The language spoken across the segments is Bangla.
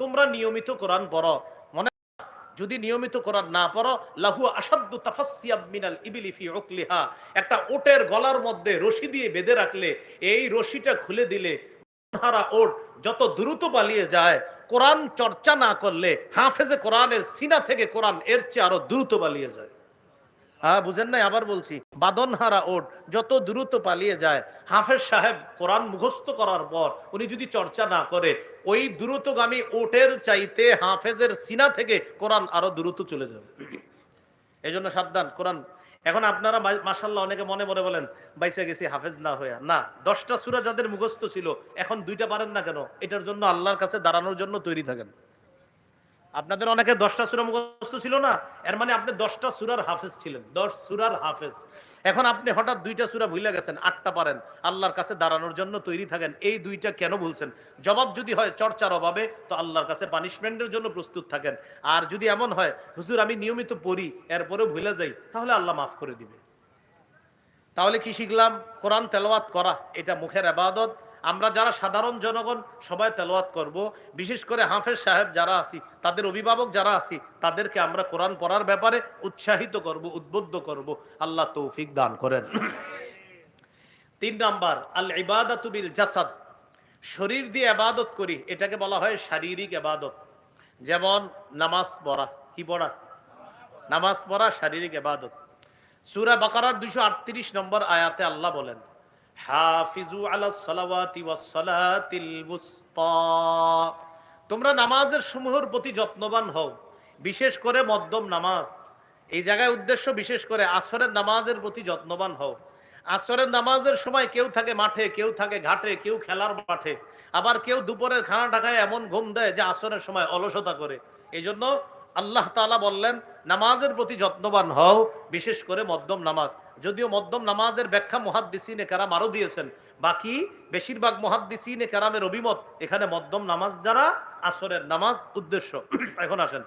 তোমরা নিয়মিত কোরআন পড়ো। মনে যদি নিয়মিত কোরআন না পড়ো, লাহু আসাদ্দু তাফাসসিয়াব মিনাল ইবিলি ফি একটা ওটের গলার মধ্যে রশি দিয়ে বেঁধে রাখলে, এই রশিটা খুলে দিলে হারা ওট যত দ্রুত পালিয়ে যায়, কোরআন চর্চা না করলে হাফেজে কোরআনের সিনা থেকে কোরআন এর চেয়ে আরও দ্রুত পালিয়ে যায়। হ্যাঁ বুঝেন নাই, আবার বলছি। বাদনহারা ওট যত দ্রুত পালিয়ে যায়। হাফেজ সাহেব কোরআন মুখস্থ করার পর উনি যদি চর্চা না করে, ওই দ্রুতগামী ওটের চাইতে হাফেজের সিনা থেকে কোরআন আরও দ্রুত চলে যাবে। এই জন্য সাবধান, কোরআন। এখন আপনারা মাসাল্লাহ অনেকে মনে মনে বলেন, বাইসে গেছি হাফেজ না হইয়া। না, দশটা সুরা যাদের মুখস্থ ছিল, এখন দুইটা পারেন না কেন? এটার জন্য আল্লাহর কাছে দাঁড়ানোর জন্য তৈরি থাকেন। আপনাদের অনেকে দশটা সুরা মুখস্থ ছিল না, এর মানে আপনি দশটা সুরার হাফেজ ছিলেন, দশ সুরার হাফেজ। এখন আপনি হঠাৎ দুইটা সুরা ভুলে গেছেন, আটটা পারেন, আল্লাহর কাছে দাঁড়ানোর জন্য তৈরি থাকেন, এই দুইটা কেন বলছেন জবাব যদি হয় চর্চার অভাবে, তো আল্লাহর কাছে পানিশমেন্টের জন্য প্রস্তুত থাকেন। আর যদি এমন হয়, হুজুর, আমি নিয়মিত পড়ি এরপরে ভুলে যাই, তাহলে আল্লাহ মাফ করে দিবে। তাহলে কি শিখলাম? কোরআন তেলাওয়াত করা, এটা মুখের আবাদত আমরা যারা সাধারণ জনগণ সবাই তেলাওয়াত করব, বিশেষ করে হাফেজ সাহেব যারা আছি, তাদের অভিভাবক যারা আছি, তাদেরকে আমরা কোরআন পড়ার ব্যাপারে উৎসাহিত করব, উদ্বুদ্ধ করব। আল্লাহ তৌফিক দান করেন। তিন নাম্বার আল ইবাদাতুবিল জাসাদ শরীর দিয়ে আবাদত করি, এটাকে বলা হয় শারীরিক আবাদত যেমন নামাজ পড়া, কি পড়া? নামাজ পড়া, শারীরিক আবাদত সূরা বাকারার 238 নম্বর আয়াতে আল্লাহ বলেন হাফিজু তোমরা নামাজের সমূহের প্রতি যত্নবান হও, বিশেষ করে মধ্যম নামাজ। এই জায়গায় উদ্দেশ্য বিশেষ করে আসরের নামাজের প্রতি যত্নবান হও। আসরের নামাজের সময় কেউ থাকে মাঠে, কেউ থাকে ঘাটে, কেউ খেলার মাঠে। আবার কেউ দুপুরের খানা টাকায় এমন ঘুম দেয় যে আসরের সময় অলসতা করে। এই জন্য আল্লাহ তাআলা বললেন, নামাজের প্রতি যত্নবান হও, বিশেষ করে মধ্যম নামাজ। যদিও মধ্যম নামাজের ব্যাখ্যা মুহাদ্দিসিনে কারাম আরও দিয়েছেন, বাকি বেশিরভাগ মুহাদ্দিসিনে কারামের অভিমত এখানে মধ্যম নামাজ যারা, আসরের নামাজ উদ্দেশ্য। এখন আসেন।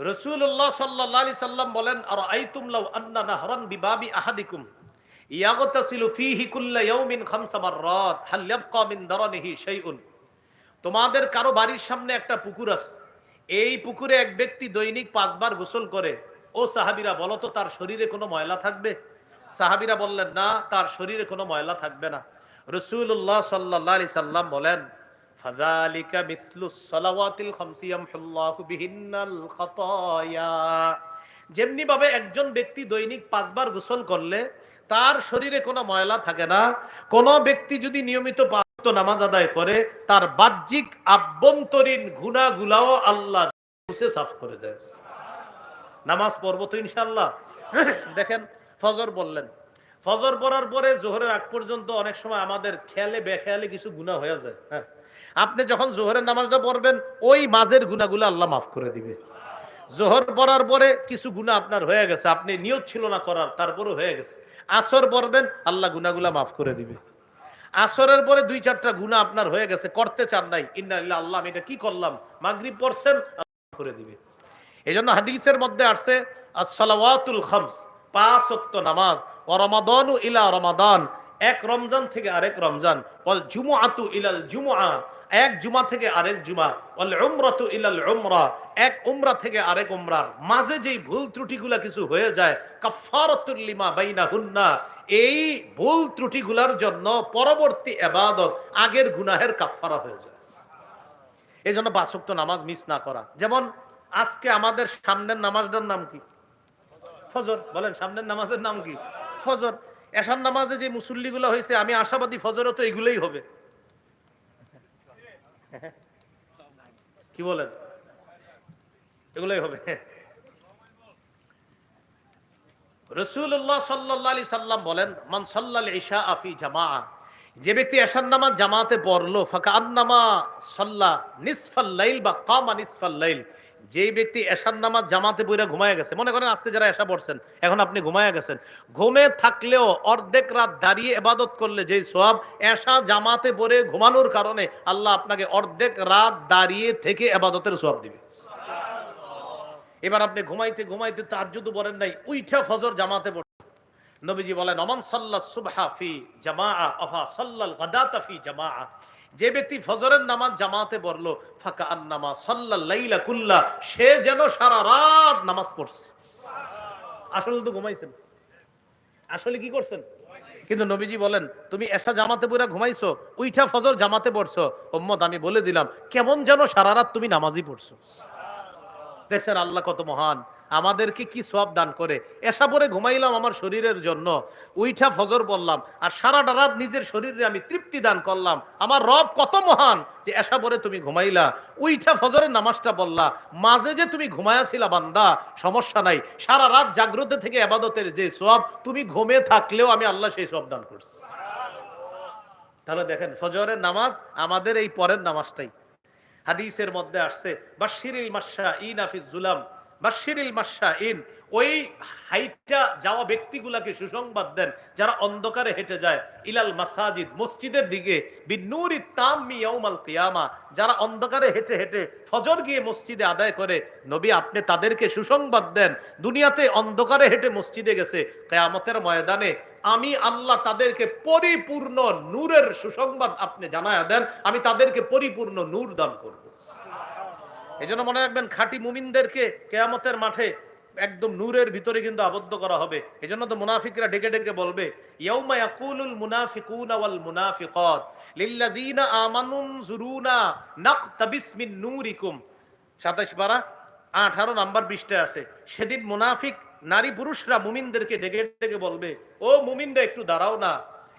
রসুল্লাহ সাল্লাহ সাল্লাম বলেন আর আইতুম লাউ আন্না নাহরান বিবাবি আহাদিকুম তোমাদের কারও বাড়ির সামনে একটা পুকুর আছে এই পুকুরে এক ব্যক্তি দৈনিক পাঁচবার গোসল করে। ও সাহাবিরা, বলো তো, তার শরীরে কোনো ময়লা থাকবে? সাহাবিরা বললেন, না, তার শরীরে কোনো ময়লা থাকবে না। রসুল্লাহ সাল্লাহ আলি সাল্লাম বলেন যেমনি ভাবে একজন ব্যক্তি দৈনিক পাঁচবার গোসল করলে, তার শরীরে কোনো ময়লা থাকে না। কোনো ব্যক্তি যদি নিয়মিত পাঁচ ওয়াক্ত নামাজ আদায় করে, তার বাহ্যিক আভ্যন্তরীণ গুণাগুলাও আল্লাহ মুছে সাফ করে দেয়। নামাজ পড়ব তো ইনশাল্লাহ দেখেন, ফজর বললেন। ফজর পড়ার পরে জোহরের আগ পর্যন্ত অনেক সময় আমাদের খেয়ালে, বেখেয়ালে কিছু গুণা হয়ে যায় হ্যাঁ। আপনি যখন জোহরের নামাজটা পড়বেন, ওই মাঝের গুণাগুলো আল্লাহ মাফ করে দিবে। জোহর পড়ার পরে কিছু গুণা আপনার হয়ে গেছে, আপনি নিয়োগ ছিল না করার তারপরে হয়ে গেছে। আসর পড়বেন, আল্লাহ গুণাগুলা মাফ করে দিবে। আসরের পরে দুই চারটা গুণা আপনার হয়ে গেছে, করতে চান নাই। ইন্না আল্লাহ, আমি এটা কি করলাম? মাগরিব পড়ছেন করে দিবে। এই জন্য হাদিসের মধ্যে আসছে, আসসালাওয়াতুল খামস, পাঁচ ওয়াক্ত নামাজ ও রমাদানু ইলা রমাদান, এক রমজান থেকে আরেক রমজান, ওয়াল জুমুআতু ইলাল জুমুআ এক জুমা থেকে আরেক জুমা। ওয়াল উমরাতু ইলাল উমরা। এক উমরা থেকে আরেক উমরার। মাঝে যেই ভুল ত্রুটিগুলা কিছু হয়ে যায় কাফারাতুল লিমা বাইনাহুন্না। এই ভুল ত্রুটিগুলার জন্য পরবর্তী এবাদত আগের গুনাহের কাফারা হয়ে যায়। এই জন্য ওয়াক্ত নামাজ মিস না করা। যেমন আজকে আমাদের সামনের নামাজটার নাম কি? ফজর। বলেন, সামনের নামাজের নাম কি? ফজর। এশার নামাজে যে মুসল্লিগুলো হয়েছে, আমি আশাবাদী ফজরও তো এগুলোই হবে। কি বলেন? এগুলোই হবে। রসুল্লাহ সাল্লাহ আলি সাল্লাম বলেন, মান সাল্লাল ইশা আফি জামা যে ব্যক্তি এশার নামা জামাতে পড়ল ফাঁকা আন্নামা সাল্লাহ নিসফাল্লাইল বা কামা নিসফাল লাইল যেই ব্যক্তি এশার নামাজ জামাতে বইরা ঘুমায় গেছে, মনে করেন আজকে যারা এশা পড়ছেন, এখন আপনি ঘুমায় গেছেন, ঘুমে থাকলেও অর্ধেক রাত দাঁড়িয়ে এবাদত করলে যেই সোয়াব এশা জামাতে পড়ে ঘুমানোর কারণে আল্লাহ আপনাকে অর্ধেক রাত দাঁড়িয়ে থেকে এবাদতের সোয়াব দিবে। এবার আপনি ঘুমাইতে ঘুমাইতে তাজ্জুদ বলেন নাই, উইঠা ফজর জামাতে পড়ে নবীজি বলেন, অমান সাল্লা সুবহা ফি জামা অফা সাল্লাল গাদাতা ফি জামা যে ব্যক্তি ফজরের নামাজ জামাতে পড়ল ফাঁকা আন্নামা সাল্লা লাইলা কুল্লা, সে যেন সারা রাত নামাজ পড়ছে। আসলে তো ঘুমাইছেন। আসলে কি করছেন? কিন্তু নবীজি বলেন, তুমি এসা জামাতে পুরা ঘুমাইছো, উইঠা ফজর জামাতে পড়ছো। ওম্মদ আমি বলে দিলাম, কেমন যেন সারা রাত তুমি নামাজই পড়ছো। দেখছেন আল্লাহ কত মহান। আমাদেরকে কি সব দান করে? এসা পরে ঘুমাইলাম আমার শরীরের জন্য। উইঠা ফজর বললাম, আর সারাটা রাত নিজের শরীরে আমি তৃপ্তি দান করলাম। আমার রব কত মহান যে এসা পরে তুমি ঘুমাইলা। উইঠা ফজরের নামাজটা বললা, মাঝে যে তুমি ঘুমায়াছিলা বান্দা, সমস্যা নাই। সারা রাত জাগ্রত থেকে আবাদতের যে সব তুমি ঘুমে থাকলেও আমি আল্লাহ সেই সব দান করছি। তাহলে দেখেন, ফজরের নামাজ আমাদের এই পরের নামাজটাই। হাদিসের মধ্যে আসছে বাশিরিল মাসা ইন আফিজ জুলাম বাশিরিল ওই যাওয়া ব্যক্তিগুলাকে সুসংবাদ দেন, যারা অন্ধকারে হেঁটে যায়, ইলাল মাসাজিদ, মসজিদের দিকে বিনুরি কিয়ামা, যারা অন্ধকারে হেঁটে হেঁটে ফজর গিয়ে মসজিদে আদায় করে, নবী আপনি তাদেরকে সুসংবাদ দেন, দুনিয়াতে অন্ধকারে হেঁটে মসজিদে গেছে, কেয়ামতের ময়দানে আমি আল্লাহ তাদেরকে পরিপূর্ণ নূরের সুসংবাদ আপনি জানায়া দেন, আমি তাদেরকে পরিপূর্ণ নূর দান করব। এই জন্য মনে রাখবেন খাঁটি মুমিনদেরকে কেয়ামতের মাঠে একদম নূরের ভিতরে কিন্তু আবদ্ধ করা হবে। এই তো মুনাফিকরা ডেকে ডেকে বলবে, ইয়াউমা ইয়াকুলুল মুনাফিকুনা ওয়াল মুনাফিকাত লিল্লাযীনা আমানু জুরুনা নাকতাবিস মিন নূরিকুম। 27 পারা 18 নাম্বার পৃষ্ঠায় আছে। সেদিন মুনাফিক, নারী পুরুষরা মুমিনদেরকে ডেকে ডেকে বলবে, ও মুমিনরা একটু দাঁড়াও না,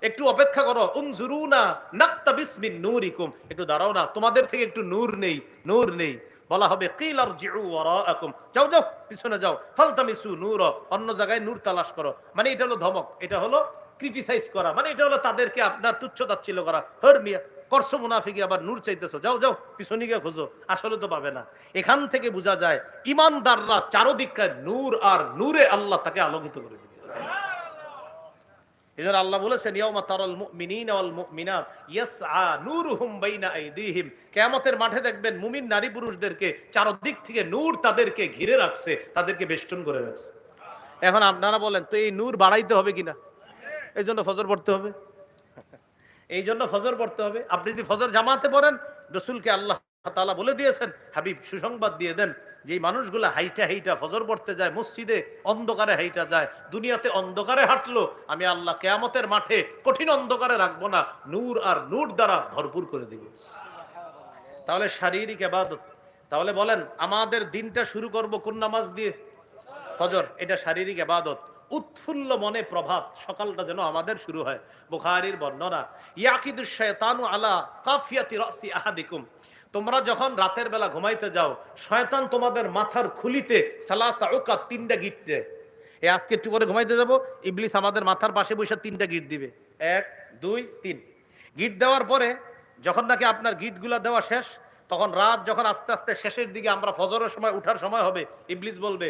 একটু অপেক্ষা করো। উনজুরুনা নাকতাবিস মিন নূরিকুম। একটু দাঁড়াও না, তোমাদের থেকে একটু নূর নেই নূর নেই। বলা হবে, কিল ওয়ারাআকুম। যাও যাও, পিছনে যাও। নূর অন্য জায়গায় নূর তালাশ করো। মানে এটা হলো ধমক, এটা হলো ক্রিটিসাইজ করা। মানে এটা হলো তাদেরকে আপনার তুচ্ছ তাচ্ছিল্য করা। হর মিয়া, করছ মুনাফিকি, আবার নূর চাইতেছো। যাও যাও, পিছনে গিয়ে খোঁজো, আসলে তো পাবে না। এখান থেকে বোঝা যায়, ইমানদাররা চারদিককার নূর আর নূরে আল্লাহ তাকে আলোকিত করে দিবে। আল্লাহ বলেছেন মাঠে দেখবেন মুমিন নারী পুরুষদেরকে চারদিক থেকে নূর তাদেরকে ঘিরে রাখছে, তাদেরকে বেষ্টন করে রাখছে। এখন আপনারা বলেন, তো এই নূর বাড়াইতে হবে কিনা? এই জন্য ফজর পড়তে হবে? এই জন্য ফজর পড়তে হবে। আপনি যদি ফজর জামাতে পড়েন, রসুলকে আল্লাহ তাআলা বলে দিয়েছেন, হাবিব, সুসংবাদ দিয়ে দেন। যে মানুষগুলা হাইটা হাইটা ফজর পড়তে যায়, মসজিদে অন্ধকারে হাইটা যায়, দুনিয়াতে অন্ধকারে হাঁটলো, আমি আল্লাহ কেয়ামতের মাঠে কঠিন অন্ধকারে রাখব না, নূর আর নূর দ্বারা ভরপুর করে দিব। তাহলে শারীরিক আবাদত তাহলে বলেন, আমাদের দিনটা শুরু করব কোন নামাজ দিয়ে? ফজর, এটা শারীরিক আবাদত উৎফুল্ল মনে প্রভাত সকালটা যেন আমাদের শুরু হয়। বুখারীর বর্ণনা, ইয়াকিদুশ শায়তানু আলা কাফিয়াতি রাসি আহাদিকুম। তোমরা যখন রাতের বেলা ঘুমাইতে যাও, শয়তান তোমাদের মাথার খুলিতে সালাসা উকা তিনটা গিট দেয়। এ আজকে একটু করে ঘুমাইতে যাব, ইবলিস আমাদের মাথার পাশে বসে তিনটা গিট দিবে। এক, দুই, তিন। গিট দেওয়ার পরে যখন নাকি আপনার গিটগুলা দেওয়া শেষ, তখন রাত যখন আস্তে আস্তে শেষের দিকে আমরা ফজরের সময় উঠার সময় হবে, ইবলিস বলবে,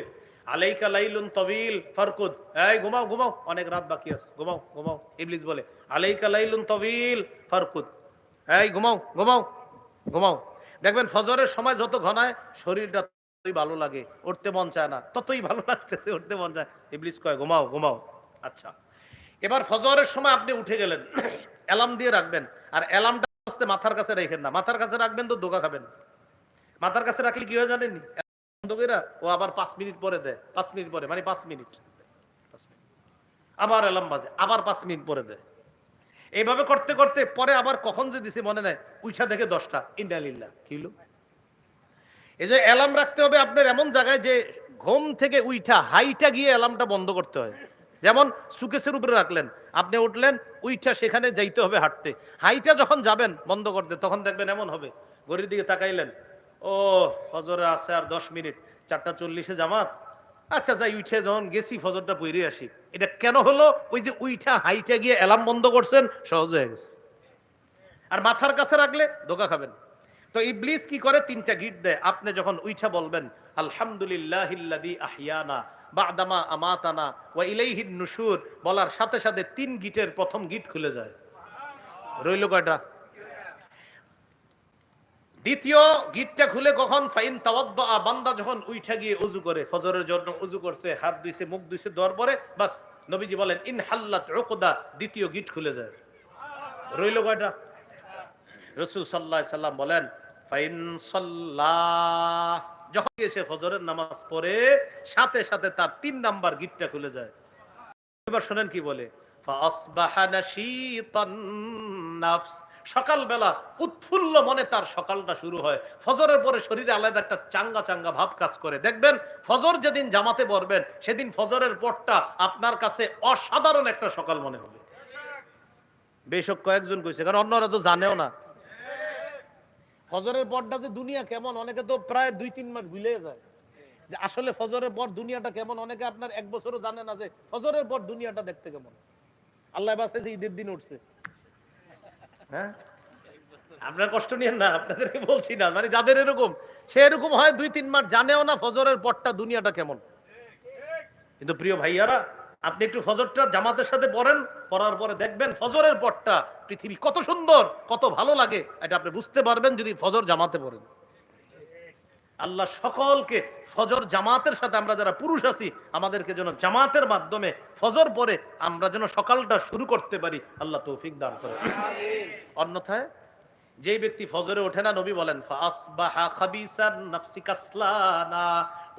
আলাইকা লাইলুন তবিল, ফারকুদ। এই, ঘুমাও ঘুমাও, অনেক রাত বাকি আছে। ঘুমাও ঘুমাও, ইবলিস বলে, আলাইকা লাইলুন তবিল, ফারকুদ। এই, ঘুমাও ঘুমাও ঘুমাও। দেখবেন ফজরের সময় যত ঘনায়, শরীরটা ততই ভালো লাগে, উঠতে মন চায় না, ততই ভালো লাগতেছে, উঠতে মন চায় ইবলিস কয়, ঘুমাও ঘুমাও। আচ্ছা এবার ফজরের সময় আপনি উঠে গেলেন, অ্যালার্ম দিয়ে রাখবেন, আর অ্যালার্মটা আস্তে মাথার কাছে রাখেন না, মাথার কাছে রাখবেন তো দোকা খাবেন। মাথার কাছে রাখলে কি হয় জানেননি? বন্ধ কইরা, ও আবার পাঁচ মিনিট পরে দেয়, পাঁচ মিনিট পরে মানে পাঁচ মিনিট। আবার অ্যালার্ম বাজে, আবার পাঁচ মিনিট পরে দেয়। এইভাবে করতে করতে পরে আবার কখন যে দিছে মনে নাই উইসা দেখে দশটা ইন্ডালিল্লা কি হলো এই যে অ্যালার্ম রাখতে হবে আপনার এমন জায়গায় যে ঘুম থেকে উইঠা, হাইটা গিয়ে অ্যালার্মটা বন্ধ করতে হয়। যেমন সুকেসের উপরে রাখলেন, আপনি উঠলেন, উইঠা সেখানে যাইতে হবে হাঁটতে। হাইটা যখন যাবেন বন্ধ করতে, তখন দেখবেন এমন হবে, ঘড়ির দিকে তাকাইলেন, ও, হজরে আছে আর দশ মিনিট, চারটা চল্লিশে জামাত আচ্ছা যাই, উঠে যখন গেছি, ফজরটা পইরে আসি। এটা কেন হলো? ওই যে উইঠা হাইটা গিয়ে অ্যালার্ম বন্ধ করছেন, সহজ হয়ে গেছে। আর মাথার কাছে রাখলে ধোকা খাবেন। তো ইবলিস কি করে? তিনটা গিট দেয়। আপনি যখন উইঠা বলবেন আলহামদুলিল্লাহিল্লাযী আহিয়ানা বাদামা আমাতানা ওয়া ইলাইহিন নুশুর বলার সাথে সাথে তিন গিটের প্রথম গিট খুলে যায়। রইল কয়টা? দ্বিতীয় গিটটা খুলে কখন ফাইন তাওয়াদ্দা বান্দা যখন উইঠা গিয়ে উজু করে, ফজরের জন্য উজু করছে, হাত ধুইছে মুখ ধুইছে দেওয়ার পরে, বাস নবীজি বলেন, ইন হাল্লাত উকদা দ্বিতীয় গিট খুলে যায়। রইল কয়টা? রসুল সাল্লাহ সাল্লাম বলেন, ফাইন সাল্লাহ যখন এসে ফজরের নামাজ পড়ে, সাথে সাথে তার তিন নাম্বার গিটটা খুলে যায়। এবার শোনেন কি বলে ফাসবাহা নাশীতান নাফস সকালবেলা উৎফুল্ল মনে তার সকালটা শুরু হয়। ফজরের পরে শরীরে আলাদা একটা চাঙ্গা চাঙ্গা ভাব কাজ করে। দেখবেন, ফজর যেদিন জামাতে পড়বেন, সেদিন ফজরের পরটা আপনার কাছে অসাধারণ একটা সকাল মনে হবে। বেশক কয়েকজন কইছে, কারণ অন্যরা তো জানেও না। ফজরের পরটা যে দুনিয়া কেমন, অনেকে তো প্রায় দুই, তিন মাস ভুলে যায়। যে আসলে ফজরের পর দুনিয়াটা কেমন, অনেকে আপনার এক বছরও জানে না যে ফজরের পর দুনিয়াটা দেখতে কেমন। আল্লাহ বাসে যে ঈদের দিন উঠছে। হ্যাঁ? আপনার কষ্ট নিয়েন না, আপনাদেরকে বলছি না। মানে যাদের এরকম, সে এরকম হয় দুই, তিন মাস জানেও না ফজরের পরটা দুনিয়াটা কেমন। কিন্তু প্রিয় ভাইয়ারা, আপনি একটু ফজরটা জামাতের সাথে পড়েন, পড়ার পরে দেখবেন ফজরের পরটা পৃথিবী কত সুন্দর, কত ভালো লাগে, এটা আপনি বুঝতে পারবেন যদি ফজর জামাতে পড়েন। আল্লাহ সকলকে ফজর জামাতের সাথে আমরা যারা পুরুষ আছি, আমাদেরকে যেন জামাতের মাধ্যমে ফজর পরে আমরা যেন সকালটা শুরু করতে পারি, আল্লাহ তৌফিক দান করে। অন্যথায় যেই ব্যক্তি ফজরে ওঠে না, নবী বলেন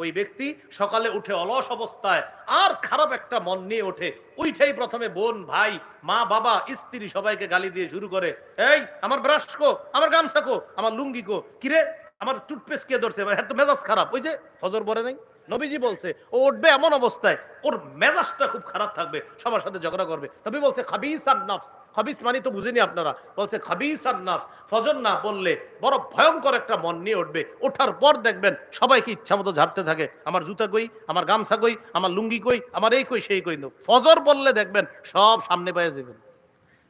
ওই ব্যক্তি সকালে উঠে অলস অবস্থায় আর খারাপ একটা মন নিয়ে ওঠে ওইটাই প্রথমে বোন, ভাই, মা, বাবা, স্ত্রী সবাইকে গালি দিয়ে শুরু করে, এই, আমার ব্রাশ কো, আমার গামছা কো, আমার লুঙ্গি কো। কিরে? আমার টুথপেস্ট কে ধরছে? এত মেজাজ খারাপ। ওই যে ফজর পরে নাই? নবীজি বলছে, ও উঠবে এমন অবস্থায়, ওর মেজাজটা খুব খারাপ থাকবে, সবার সাথে ঝগড়া করবে। নবী বলছে, খাবিস আর নাফস। খাবিস মানে তো বুঝেনি আপনারা। বলছে, খাবিস আর নাফস, ফজর না বললে বড় ভয়ঙ্কর একটা মন নিয়ে উঠবে। ওঠার পর দেখবেন সবাইকে ইচ্ছা মতো ঝাড়তে থাকে। আমার জুতা কই, আমার গামছা কই, আমার লুঙ্গি কই, আমার এই কই, সেই কই। ফজর বললে দেখবেন সব সামনে পেয়ে যাবেন।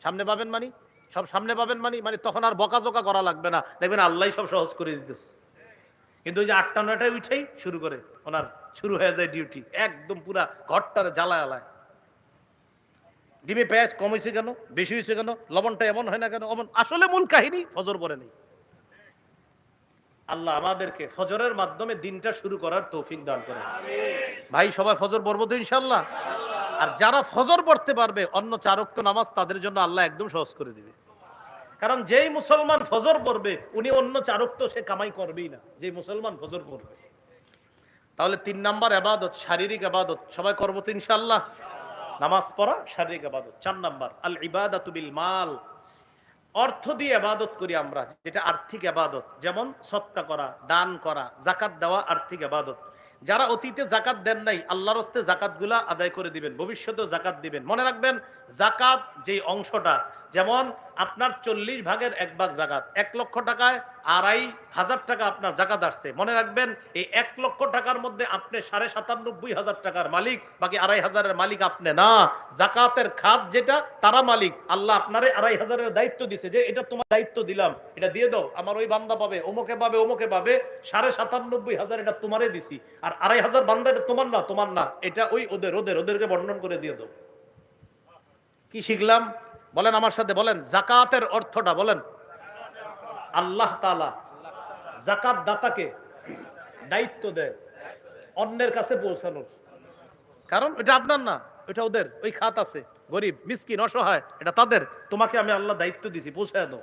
সামনে পাবেন মানে? সব সামনে পাবেন মানে মানে তখন আর বকাঝোকা করা লাগবে না। দেখবেন আল্লাহ সব সহজ করে দিতেছে। কিন্তু ওই যে আটটা, নয়টায় উঠেই শুরু করে, ওনার শুরু হয়ে যায় ডিউটি একদম পুরা ঘরটার জ্বালায় আলায়। ডিমে পেঁয়াজ কম হয়েছে কেন? বেশি হয়েছে কেন? লবণটা এমন হয় না কেন? অমন আসলে মূল কাহিনী ফজর পরে নেই। আল্লাহ আমাদেরকে ফজরের মাধ্যমে দিনটা শুরু করার তৌফিক দান করে ভাই, সবাই ফজর পড়ব তো ইনশাল্লাহ আর যারা ফজর পড়তে পারবে, অন্য চারক্ত নামাজ তাদের জন্য আল্লাহ একদম সহজ করে দিবে। কারণ যেই মুসলমান ফজর পড়বে, উনি অন্য চারক্ত সে কামাই করবেই না। যে মুসলমান ফজর পড়বে। তাহলে তিন নাম্বার আবাদত, শারীরিক আবাদত। সবাই করব তো ইনশাল্লাহ নামাজ পড়া, শারীরিক আবাদত। চার নাম্বার আল ইবাদাতুবিল মাল অর্থ দিয়ে আবাদত করি আমরা, যেটা আর্থিক আবাদত। যেমন সত্তা করা, দান করা, জাকাত দেওয়া আর্থিক আবাদত। যারা অতীতে জাকাত দেন নাই, আল্লাহর হস্তে জাকাতগুলা আদায় করে দিবেন, ভবিষ্যতেও জাকাত দিবেন। মনে রাখবেন, জাকাত যে অংশটা যেমন আপনার চল্লিশ ভাগের এক ভাগ জাগাত এক লক্ষ টাকায় আড়াই হাজার টাকা আপনার জাকাত আসছে। মনে রাখবেন, এই এক লক্ষ টাকার মধ্যে আপনি সাড়ে সাতানব্বই হাজার টাকার মালিক, বাকি আড়াই হাজারের মালিক আপনি না। জাকাতের খাত যেটা, তারা মালিক। আল্লাহ আপনারে আড়াই হাজারের দায়িত্ব দিছে যে, এটা তোমার দায়িত্ব দিলাম। এটা দিয়ে দাও। আমার ওই বান্দা পাবে অমুকে পাবে অমুকে পাবে। সাড়ে সাতানব্বই হাজার এটা তোমারে দিছি। আর আড়াই হাজার বান্দা এটা তোমার না তোমার না। এটা ওই ওদের ওদের, ওদেরকে বর্ণন করে দিয়ে দাও। কি শিখলাম? বলেন আমার সাথে, বলেন, জাকাতের অর্থটা বলেন। আল্লাহ তালা জাকাত দাতাকে দায়িত্ব দেয় অন্যের কাছে পৌঁছানোর। কারণ এটা আপনার না, এটা ওদের, ওই খাত আছে, গরিব, মিসকিন, অসহায়, এটা তাদের। তোমাকে আমি আল্লাহ দায়িত্ব দিছি, পৌঁছায় দাও।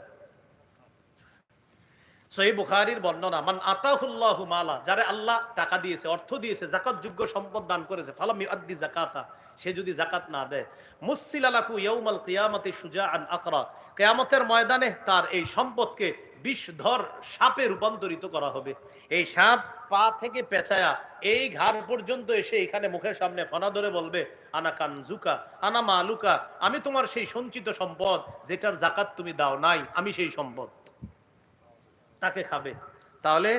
সহি বুখারির বর্ণনা, মান আতাহুল্লাহু মালা যারা আল্লাহ টাকা দিয়েছে, অর্থ দিয়েছে জাকাত যোগ্য সম্পদ দান করেছে, ফালাম ইউআদ্দি জাকাতা সে যদি জাকাত না দেয়। মুসিল আলাকু ইয়াউমাল কিয়ামতি সুজাআন আকরা কিয়ামতের ময়দানে তার এই সম্পদকে বিষধর সাপে রূপান্তরিত করা হবে। এই সাপ পা থেকে পেঁচায়া, এই ঘাড় পর্যন্ত এসে এখানে মুখের সামনে ফনা ধরে বলবে, আনা কানজুকা, আনা মালুকা, আমি তোমার সেই সঞ্চিত সম্পদ, যেটার জাকাত তুমি দাও নাই, আমি সেই সম্পদ। তাকে খাবে। তাহলে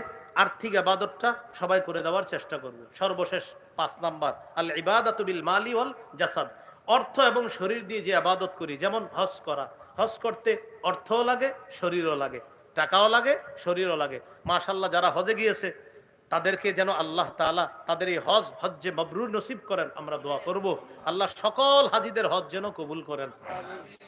আর্থিক আবাদতটা সবাই করে দেওয়ার চেষ্টা করব। সর্বশেষ পাঁচ নাম্বার, আল ইবাদাত মালি ওয়াল জাসাদ। অর্থ এবং শরীর দিয়ে যে আবাদত করি, যেমন হজ করা। হজ করতে অর্থও লাগে, শরীরও লাগে। টাকাও লাগে, শরীরও লাগে। মাশাল্লাহ যারা হজে গিয়েছে, তাদেরকে যেন আল্লাহ তাআলা তাদের এই হজ, হজ্জে মবরুর নসিব করেন, আমরা দোয়া করব। আল্লাহ সকল হাজিদের হজ যেন কবুল করেন।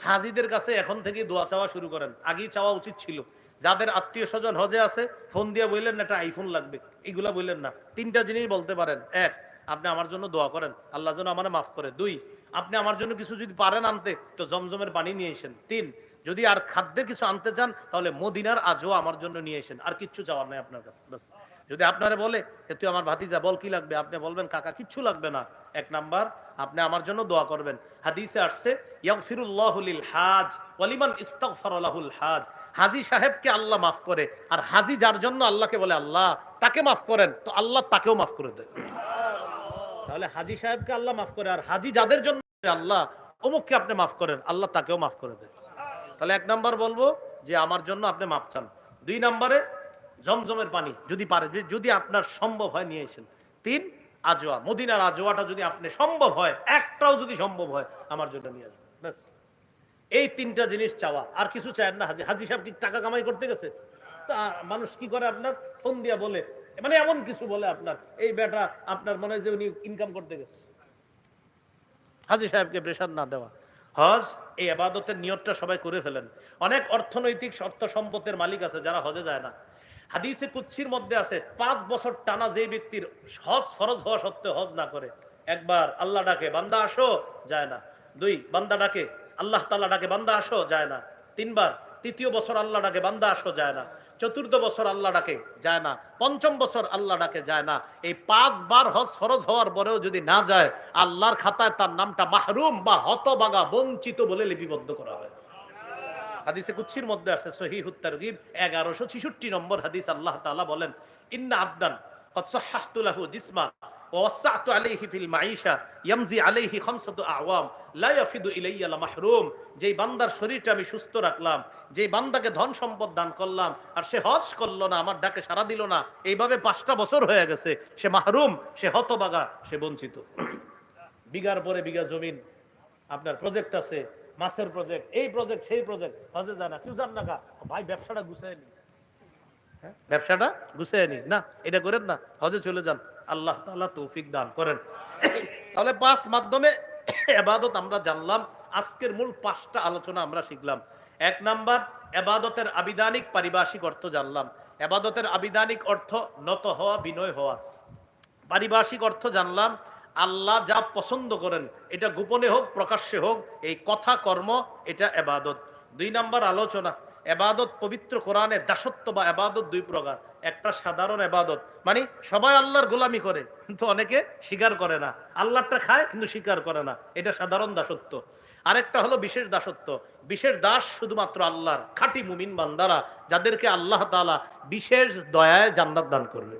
হাজিদের কাছে এখন থেকে দোয়া চাওয়া শুরু করেন। আগেই চাওয়া উচিত ছিল। যাদের আত্মীয় স্বজন হজে আছে, ফোন দিয়ে বললেন না একটা আইফোন লাগবে। এগুলা বললেন না। তিনটা জিনিস বলতে পারেন। এক, আপনি আমার জন্য দোয়া করেন। আল্লাহ যেন আমার মাফ করে। দুই, আপনি আমার জন্য কিছু যদি পারেন আনতে, তো জমজমের পানি নিয়ে এসেন তিন, যদি আর খাদ্যের কিছু আনতে চান, তাহলে মদিনার আজও আমার জন্য নিয়ে এসেন আর কিচ্ছু চাওয়ার নাই আপনার কাছে, ব্যাস। যদি আপনারা বলে যে, তুই আমার ভাতিজা, বল কি লাগবে? আপনি বলবেন, কাকা, কিচ্ছু লাগবে না। এক নাম্বার, আপনি আমার জন্য দোয়া করবেন। হাদিসে আসছে ইয়াগফিরুল্লাহুল হাজ ওয়ালিমান ইস্তাগফারালাহুল হাজ। হাজি সাহেবকে আল্লাহ মাফ করে, আর হাজি যার জন্য আল্লাহকে বলে আল্লাহ, তাকে মাফ করেন, তো আল্লাহ তাকেও মাফ করে দেয় তাহলে হাজি সাহেবকে আল্লাহ মাফ করে, আর হাজি যাদের জন্য আল্লাহ, অমুককে আপনি মাফ করেন, আল্লাহ তাকেও মাফ করে দেয় তাহলে এক নাম্বার বলব যে আমার জন্য আপনি মাপ চান। দুই নাম্বারে, জমজমের পানি, যদি পারে যদি আপনার সম্ভব হয় নিয়ে এসেন। তিন, আজোয়া। মদিনার আজোয়াটা যদি আপনি সম্ভব হয়, একটাও যদি সম্ভব হয়, আমার জন্য নিয়ে আসবেন। ব্যাস। এই তিনটা জিনিস চাওয়া। আর কিছু চায় না। হাজি হাজি সাহেব কি টাকা কামাই করতে গেছে? তা মানুষ কি করে আপনার? ফোন দিয়া বলে। মানে এমন কিছু বলে আপনার। এই বেটা আপনার মনে হয় যে উনি ইনকাম করতে গেছে। হাজি সাহেবকে প্রেশার না দেওয়া। হজ, এই আবাদতের নিয়তটা সবাই করে ফেলেন। অনেক অর্থনৈতিক অর্থ সম্পদের মালিক আছে, যারা হজে যায় না। হাদিসে কুচ্ছির মধ্যে আছে, পাঁচ বছর টানা যে ব্যক্তির হজ ফরজ হওয়া সত্ত্বেও হজ না করে, একবার আল্লাহ ডাকে, বান্দা আসো, যায় না। দুই, বান্দা ডাকে আল্লাহ তালা ডাকে, বান্দা আসো, যায় না। তিনবার, তৃতীয় বছর আল্লাহ ডাকে, বান্দা আসো, যায় না। চতুর্থ বছর আল্লাহ ডাকে, যায় না। পঞ্চম বছর আল্লাহ ডাকে, যায় না। এই পাঁচবার হজ ফরজ হওয়ার পরেও যদি না যায়, আল্লাহর খাতায় তার নামটা মাহরুম বা হতবাগা, বঞ্চিত বলে লিপিবদ্ধ করা হয়। হাদিসে কুচ্ছির মধ্যে আছে সহি হুত্তারগিব এগারোশো ছিষট্টি নম্বর হাদিস আল্লাহ তালা বলেন, ইন্না আবদান কৎসাহাতুলাহু জিসমা ওয়াসাতু আলাইহি ফিল ইয়ামজি আলাইহি খামসাতু আওয়াম, লা ইয়াফিদু ইলাইয়া লা মাহরুম। যেই বান্দার শরীরটা আমি সুস্থ রাখলাম, যেই বান্দাকে ধন সম্পদ দান করলাম, আর সে হজ করল না, আমার ডাকে দিল না, এইভাবে পাঁচটা বছর হয়ে গেছে, সে মাহরুম, সে হতবাগা, সে বঞ্চিত। বিঘার পরে বিঘা জমিন, আপনার প্রজেক্ট আছে, মাছের প্রজেক্ট এই প্রজেক্ট সেই প্রজেক্ট হজে যায় না কেউ না ভাই, ব্যবসাটা গুছাই নি। হ্যাঁ? ব্যবসাটা গুছাই নি? না, এটা করেন না, হজে চলে যান। আল্লাহ তাআলা তৌফিক দান করেন। তাহলে পাঁচ মাধ্যমে এবাদত আমরা জানলাম, আজকের মূল পাঁচটা আলোচনা আমরা শিখলাম। এক নাম্বার, এবাদতের আবিধানিক পারিভাষিক অর্থ জানলাম। এবাদতের আবিধানিক অর্থ নত হওয়া, বিনয় হওয়া। পারিভাষিক অর্থ জানলাম, আল্লাহ যা পছন্দ করেন, এটা গোপনে হোক, প্রকাশ্যে হোক, এই কথা কর্ম, এটা এবাদত। দুই নাম্বার আলোচনা এবাদত পবিত্র কোরআনে দাসত্ব বা এবাদত দুই প্রকার। একটা সাধারণ এবাদত মানে সবাই আল্লাহর গোলামি করে, কিন্তু অনেকে স্বীকার করে না। আল্লাহটা খায়, কিন্তু স্বীকার করে না। এটা সাধারণ দাসত্ব। আরেকটা হলো বিশেষ দাসত্ব। বিশেষ দাস শুধুমাত্র আল্লাহর, খাঁটি মুমিন বান্দারা, যাদেরকে আল্লাহ তাআলা বিশেষ দয়ায় জান্নাত দান করবে।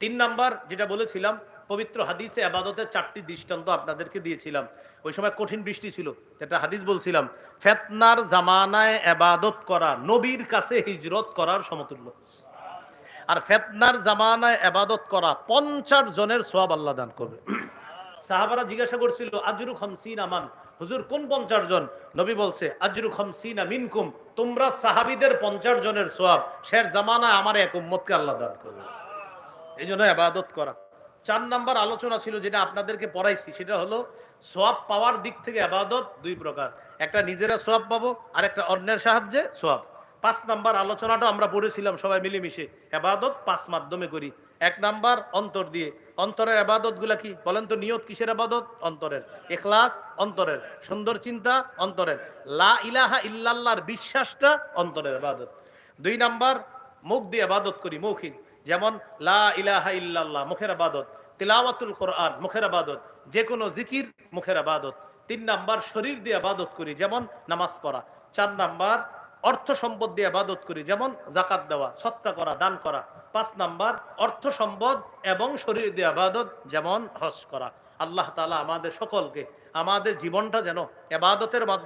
তিন নাম্বার যেটা বলেছিলাম, পবিত্র হাদিসে আবাদতের চারটি দৃষ্টান্ত আপনাদেরকে দিয়েছিলাম। ওই সময় কঠিন বৃষ্টি ছিল, যেটা হাদিস বলছিলাম, ফেতনার জামানায় আবাদত করা, নবীর কাছে হিজরত করার সমতুল্য। আর ফেতনার জামানায় আবাদত করা, পঞ্চাশ জনের সোয়াব আল্লাহ দান করবে। সাহাবারা জিজ্ঞাসা করছিল, আজরু খামসিন আমান হুজুর, কোন পঞ্চাশ জন? নবী বলছে, আজরু খামসিনা মিনকুম, তোমরা সাহাবিদের পঞ্চাশ জনের সোয়াব শের জামানায় আমার এক উম্মতকে আল্লাহ দান করবে। এই জন্য আবাদত করা। চার নাম্বার আলোচনা ছিল, যেটা আপনাদেরকে পড়াইছি, সেটা হলো সোয়াব পাওয়ার দিক থেকে আবাদত দুই প্রকার। একটা নিজেরা সোয়াব পাবো আর একটা অন্যের সাহায্যে সোয়াব পাঁচ নাম্বার আলোচনাটা আমরা পড়েছিলাম সবাই মিলেমিশে, আবাদত পাঁচ মাধ্যমে করি। এক নাম্বার, অন্তর দিয়ে। অন্তরের আবাদতগুলা কি? বলেন তো, নিয়ত কিসের আবাদত? অন্তরের। এখলাস, অন্তরের। সুন্দর চিন্তা, অন্তরের। লা ইলাহা ইল্লাল্লাহর বিশ্বাসটা, অন্তরের আবাদত। দুই নাম্বার, মুখ দিয়ে আবাদত করি, মৌখিক। যেমন, লা ইলাহা ইল্লাল্লাহ, মুখের আবাদত। তিলাওয়াতুল কোরআন, মুখের আবাদত যে কোনো জিকির, মুখের আবাদত। তিন নাম্বার, শরীর দিয়ে আবাদত করি, যেমন নামাজ পড়া। চার নাম্বার, অর্থ সম্পদ দিয়ে আবাদত করি, যেমন জাকাত দেওয়া, সৎকা করা, দান করা। পাঁচ নাম্বার, অর্থ সম্পদ এবং শরীর দিয়ে আবাদত, যেমন হজ করা। আল্লাহ তালা আমাদের সকলকে, আমাদের জীবনটা যেন এবাদতের মাধ্যমে